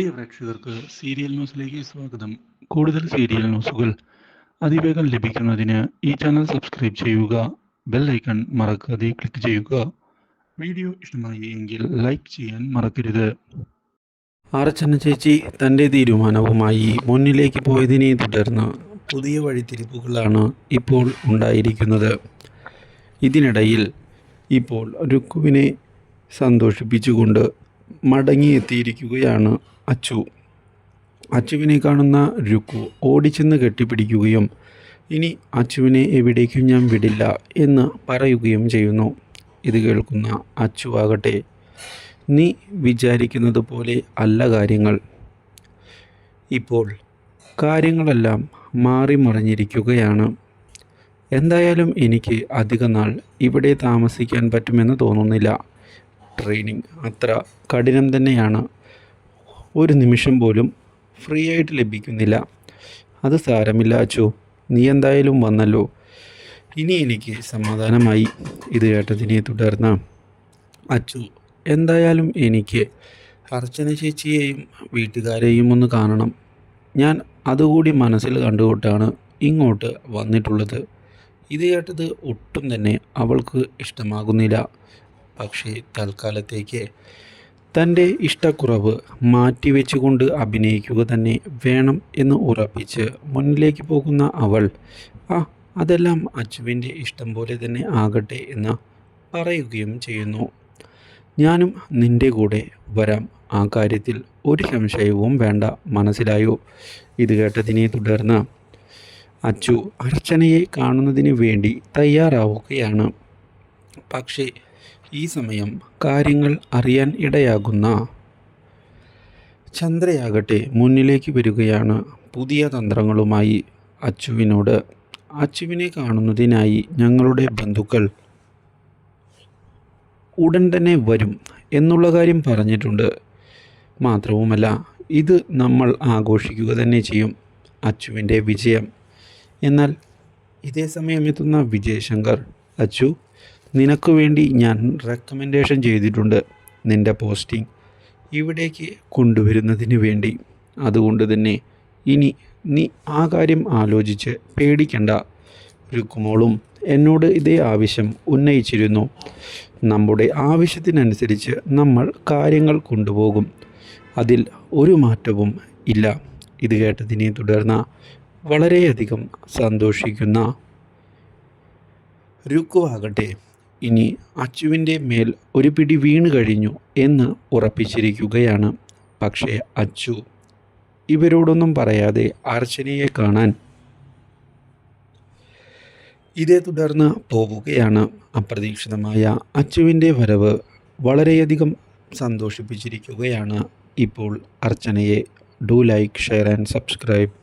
പ്രിയ പ്രേക്ഷകർക്ക് സീരിയൽ ന്യൂസിലേക്ക് സ്വാഗതം. കൂടുതൽ സീരിയൽ ന്യൂസുകൾ അതിവേഗം ലഭിക്കുന്നതിന് ഈ ചാനൽ സബ്സ്ക്രൈബ് ചെയ്യുക ബെൽ ഐക്കൺ മറക്കാതെ ക്ലിക്ക് ചെയ്യുക. വീഡിയോ ഇഷ്ടമായി എങ്കിൽ ലൈക്ക് ചെയ്യാൻ മറക്കരുത്. അർച്ചന ചേച്ചി തന്റെ തീരുമാനവുമായി മുന്നിലേക്ക് പോയതിനെ തുടർന്ന് പുതിയ വഴിത്തിരിപ്പുകളാണ് ഇപ്പോൾ ഉണ്ടായിരിക്കുന്നത്. ഇതിനിടയിൽ ഇപ്പോൾ രുക്കുവിനെ സന്തോഷിപ്പിച്ചുകൊണ്ട് മടങ്ങിയെത്തിയിരിക്കുകയാണ് അച്ചു. അച്ചുവിനെ കാണുന്ന രുക്കു ഓടിച്ചെന്ന് കെട്ടിപ്പിടിക്കുകയും ഇനി അച്ചുവിനെ എവിടേക്കും ഞാൻ വിടില്ല എന്ന് പറയുകയും ചെയ്യുന്നു. ഇത് കേൾക്കുന്ന അച്ചു ആകട്ടെ നീ വിചാരിക്കുന്നത് പോലെ അല്ല കാര്യങ്ങൾ. ഇപ്പോൾ കാര്യങ്ങളെല്ലാം മാറി മറിഞ്ഞിരിക്കുകയാണ്. എന്തായാലും എനിക്ക് അധിക നാൾ ഇവിടെ താമസിക്കാൻ പറ്റുമെന്ന് തോന്നുന്നില്ല. ട്രെയിനിങ് അത്ര കഠിനം തന്നെയാണ്. ഒരു നിമിഷം പോലും ഫ്രീ ആയിട്ട് ലഭിക്കുന്നില്ല. അത് സാരമില്ല അച്ചു. നീ എന്തായാലും വന്നല്ലോ. ഇനി എനിക്ക് സമാധാനമായി ഇത് കേട്ടതിനെ തുടർന്ന്. അച്ചു എന്തായാലും എനിക്ക് അർച്ചന ചേച്ചിയെയും വീട്ടുകാരെയും ഒന്ന് കാണണം. ഞാൻ അതുകൂടി മനസ്സിൽ കണ്ടുകൊണ്ടാണ് ഇങ്ങോട്ട് വന്നിട്ടുള്ളത്. ഇത് കേട്ടത് ഒട്ടും തന്നെ അവൾക്ക് ഇഷ്ടമാകുന്നില്ല. പക്ഷേ തൽക്കാലത്തേക്ക് തന്റെ ഇഷ്ടക്കുറവ് മാറ്റിവെച്ചുകൊണ്ട് അഭിനയിക്കുക തന്നെ വേണം എന്ന് ഉറപ്പിച്ച് മുന്നിലേക്ക് പോകുന്ന അവൾ ആ അതെല്ലാം അച്ചുവിന്റെ ഇഷ്ടം പോലെ തന്നെ ആകട്ടെ എന്ന് പറയുകയും ചെയ്യുന്നു. ഞാനും നിന്റെ കൂടെ വരാം. ആ കാര്യത്തിൽ ഒരു സംശയവും വേണ്ട. മനസ്സിലായോ? ഇത് കേട്ടതിനെ തുടർന്ന് അച്ചു അർച്ചനയെ കാണുന്നതിന് വേണ്ടി തയ്യാറാവുകയാണ്. പക്ഷേ ഈ സമയം കാര്യങ്ങൾ അറിയാൻ ഇടയാകുന്ന ചന്ദ്രയാകട്ടെ മുന്നിലേക്ക് വരികയാണ്. പുതിയ തന്ത്രങ്ങളുമായി അച്ചുവിനോട് അച്ചുവിനെ കാണുന്നതിനായി ഞങ്ങളുടെ ബന്ധുക്കൾ ഉടൻ തന്നെ വരും എന്നുള്ള കാര്യം പറഞ്ഞിട്ടുണ്ട്. മാത്രവുമല്ല ഇത് നമ്മൾ ആഘോഷിക്കുക തന്നെ ചെയ്യും. അച്ചുവിന്റെ വിജയം. എന്നാൽ ഇതേ സമയം എത്തുന്ന വിജയശങ്കർ അച്ചു നിനക്ക് വേണ്ടി ഞാൻ റെക്കമെൻഡേഷൻ ചെയ്തിട്ടുണ്ട് നിന്റെ പോസ്റ്റിംഗ് ഇവിടേക്ക് കൊണ്ടുവരുന്നതിന് വേണ്ടി. അതുകൊണ്ട് തന്നെ ഇനി നീ ആ കാര്യം ആലോചിച്ച് പേടിക്കണ്ട. രുക്കുമോളും എന്നോട് ഇതേ ആവശ്യം ഉന്നയിച്ചിരുന്നു. നമ്മുടെ ആവശ്യത്തിനനുസരിച്ച് നമ്മൾ കാര്യങ്ങൾ കൊണ്ടുപോകും. അതിൽ ഒരു മാറ്റവും ഇല്ല. ഇത് കേട്ടതിനെ തുടർന്ന് വളരെയധികം സന്തോഷിക്കുന്ന രുക്കുവാകട്ടെ ഇനി അച്ചുവിന്റെ മേൽ ഒരു പിടി വീണ് കഴിഞ്ഞു എന്ന് ഉറപ്പിച്ചിരിക്കുകയാണ്. പക്ഷേ അച്ചു ഇവരോടൊന്നും പറയാതെ അർച്ചനയെ കാണാൻ ഇതേ തുടർന്ന് പോവുകയാണ്. അപ്രതീക്ഷിതമായ അച്ചുവിന്റെ വരവ് വളരെയധികം സന്തോഷിപ്പിച്ചിരിക്കുകയാണ്. ഇപ്പോൾ അർച്ചനയെ do like share and subscribe.